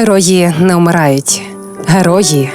Герої не вмирають, герої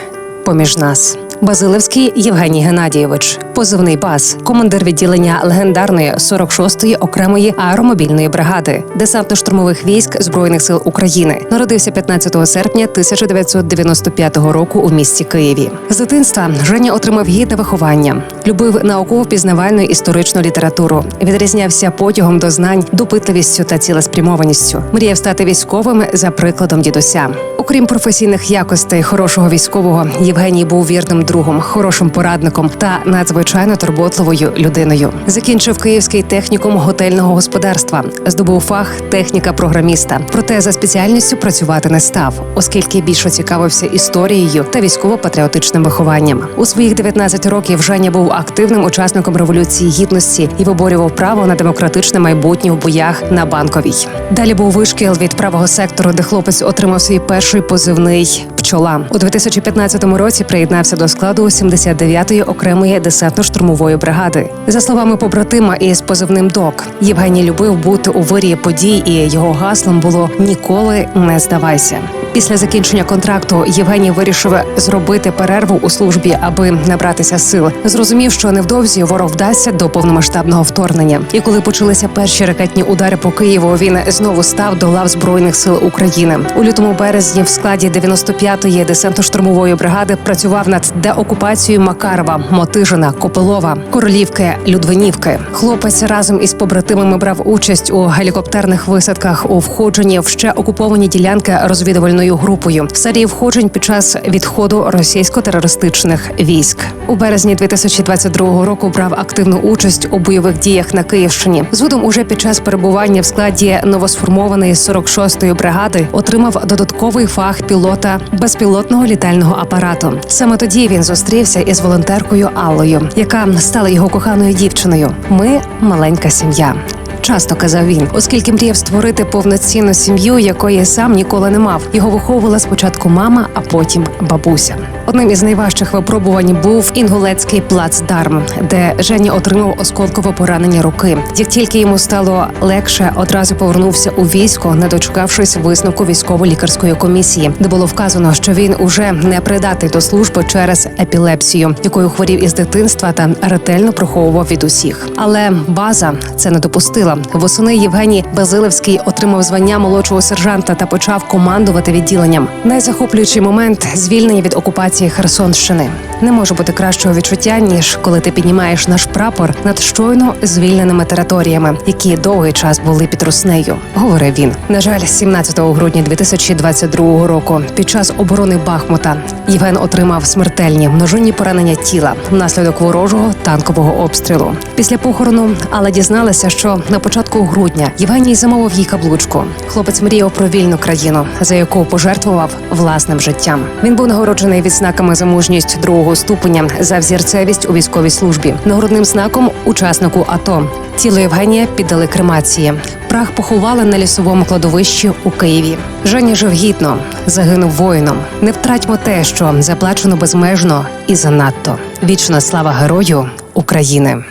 поміж нас. Базилевський Євгеній Геннадійович, позивний баз, командир відділення легендарної 46-ї окремої аеромобільної бригади, десантно-штурмових військ збройних сил України. Народився 15 серпня 1995 року у місті Києві. З дитинства Женя отримав гідне виховання, любив науково-пізнавальну історичну літературу, відрізнявся потягом до знань, допитливістю та цілеспрямованістю. Мріяв стати військовим за прикладом дідуся. Окрім професійних якостей хорошого військового, Євгеній був вірним другом, хорошим порадником та надзвичайно турботливою людиною. Закінчив київський технікум готельного господарства, здобув фах техніка програміста. Проте за спеціальністю працювати не став, оскільки більше цікавився історією та військово-патріотичним вихованням. У своїх 19 років Женя був активним учасником революції гідності і виборював право на демократичне майбутнє в боях на банковій. Далі був вишкіл від правого сектору, де хлопець отримав свій перший позивний пчола. У 2015 році приєднався до складу 79-ї окремої десантно-штурмової бригади. За словами побратима із позивним ДОК, Євгеній любив бути у вирії подій, і його гаслом було ніколи не здавайся. Після закінчення контракту Євгеній вирішив зробити перерву у службі, аби набратися сил. Зрозумів, що невдовзі ворог вдасться до повномасштабного вторгнення. І коли почалися перші ракетні удари по Києву, він знову став до лав збройних сил України. У лютому березні в складі 95-ї десантно-штурмової бригади працював над деокупацією Макарова, Мотижина, Копилова, Королівки, Людвинівки. Хлопець разом із побратимами брав участь у гелікоптерних висадках у входженні в ще окуповані ділянки розвідувальною групою в серії входжень під час відходу російсько-терористичних військ. У березні 2022 року брав активну участь у бойових діях на Київщині. Згодом, уже під час перебування в складі новосформованої 46-ї бригади, отримав додатковий фах пілота безпілотного літального апарату. Саме тоді він зустрівся із волонтеркою Аллою, яка стала його коханою дівчиною. Ми маленька сім'я. Часто казав він, оскільки мріяв створити повноцінну сім'ю, якої сам ніколи не мав. Його виховувала спочатку мама, а потім бабуся. Одним із найважчих випробувань був інгулецький плацдарм, де Женя отримав осколкове поранення руки. Як тільки йому стало легше, одразу повернувся у військо, не дочекавшись висновку військово-лікарської комісії, де було вказано, що він уже не придатний до служби через епілепсію, якою хворів із дитинства та ретельно приховував від усіх. Але база це не допустила. Восени Євгеній Базилевський отримав звання молодшого сержанта та почав командувати відділенням. Найзахоплюючий момент звільнення від окупації Херсонщини. Не може бути кращого відчуття ніж коли ти піднімаєш наш прапор над щойно звільненими територіями, які довгий час були під руснею. Говорив він. На жаль, 17 грудня 2022 року, під час оборони Бахмута, Євген отримав смертельні множинні поранення тіла внаслідок ворожого танкового обстрілу. Після похорону Алла дізналася, що на початку грудня Євгеній замовив їй каблучку. Хлопець мріяв про вільну країну, за яку пожертвував власним життям. Він був нагороджений відзнаками за мужність другого ступеня за взірцевість у військовій службі, нагородним знаком учаснику АТО. Тіло Євгенія піддали кремації. Прах поховали на лісовому кладовищі у Києві. Жені жив гідно, загинув воїном. Не втратьмо те, що заплачено безмежно і занадто. Вічна слава герою України.